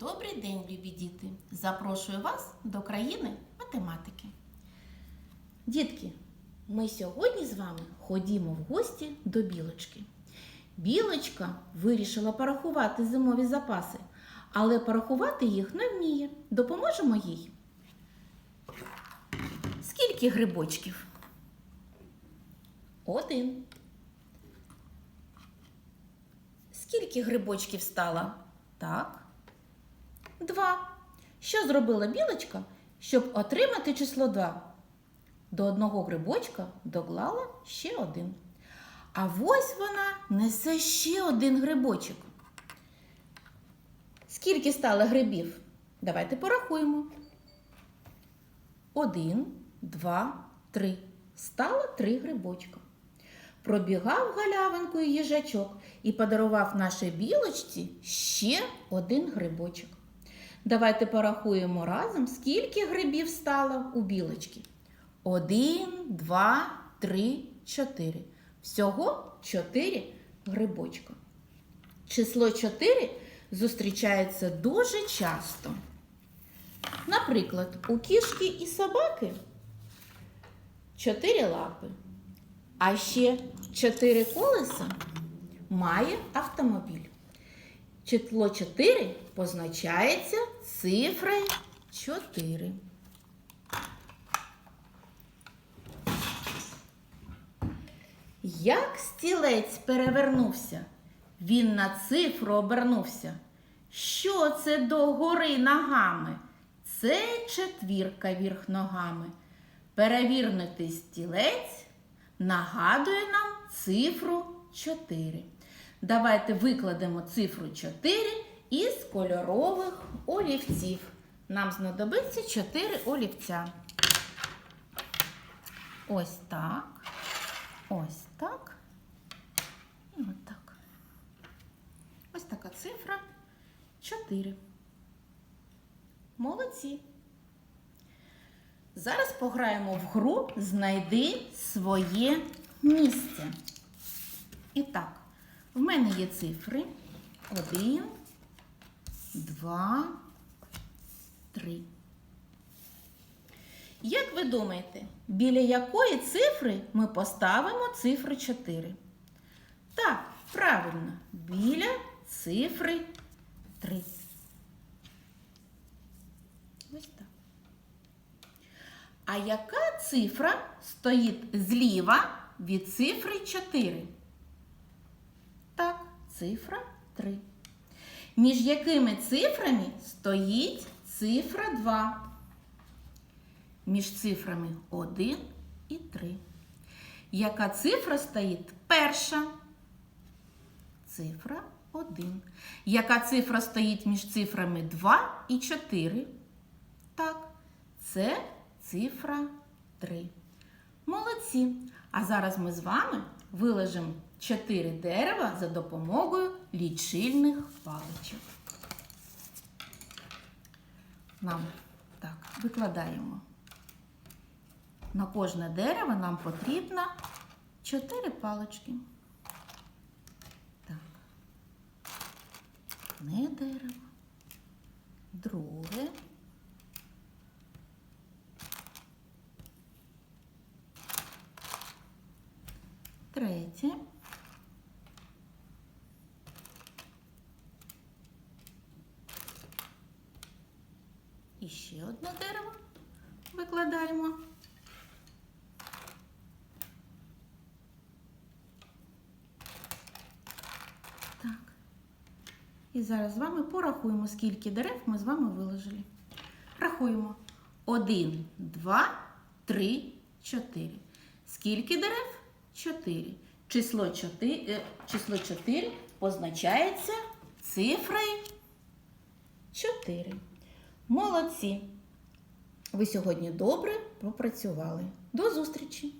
Добрий день, любі діти! Запрошую вас до країни математики. Дітки, ми сьогодні з вами ходімо в гості до білочки. Білочка вирішила порахувати зимові запаси, але порахувати їх не вміє. Допоможемо їй. Скільки грибочків? Один. Скільки грибочків стало? Так. Два. Що зробила білочка, щоб отримати число 2? До одного грибочка доклала ще один. А ось вона несе ще один грибочок. Скільки стало грибів? Давайте порахуємо. Один, два, три. Стало три грибочка. Пробігав галявинкою їжачок і подарував нашій білочці ще один грибочок. Давайте порахуємо разом, скільки грибів стало у білочки. Один, два, три, чотири. Всього чотири грибочка. Число 4 зустрічається дуже часто. Наприклад, у кішки і собаки чотири лапи. А ще чотири колеса має автомобіль. Число 4 позначається цифрою 4. Як стілець перевернувся, він на цифру обернувся. Що це до гори ногами? Це четвірка вірх ногами. Перевірнутий стілець нагадує нам цифру 4. Давайте викладемо цифру 4 із кольорових олівців. Нам знадобиться 4 олівця. Ось так. Ось так. І отак. Ось така цифра 4. Молодці. Зараз пограємо в гру Знайди своє місце. І так, в мене є цифри 1, 2, 3. Як ви думаєте, біля якої цифри ми поставимо цифру 4? Так, правильно, біля цифри 3. Ось так. А яка цифра стоїть зліва від цифри 4? Так, цифра 3. Між якими цифрами стоїть цифра 2? Між цифрами 1 і 3. Яка цифра стоїть перша? Цифра 1. Яка цифра стоїть між цифрами 2 і 4? Так, це цифра 3. Молодці! А зараз ми з вами вилежимо 4 дерева за допомогою лічильних паличок. Нам так, викладаємо. На кожне дерево нам потрібно 4 палички. Так. Одне дерево, друге. Третє. І одне дерево викладаємо. Так. І зараз з вами порахуємо, скільки дерев ми з вами виложили. Рахуємо. Один, два, три, чотири. Скільки дерев? 4. Число 4, число 4 позначається цифрою 4. Молодці! Ви сьогодні добре попрацювали. До зустрічі!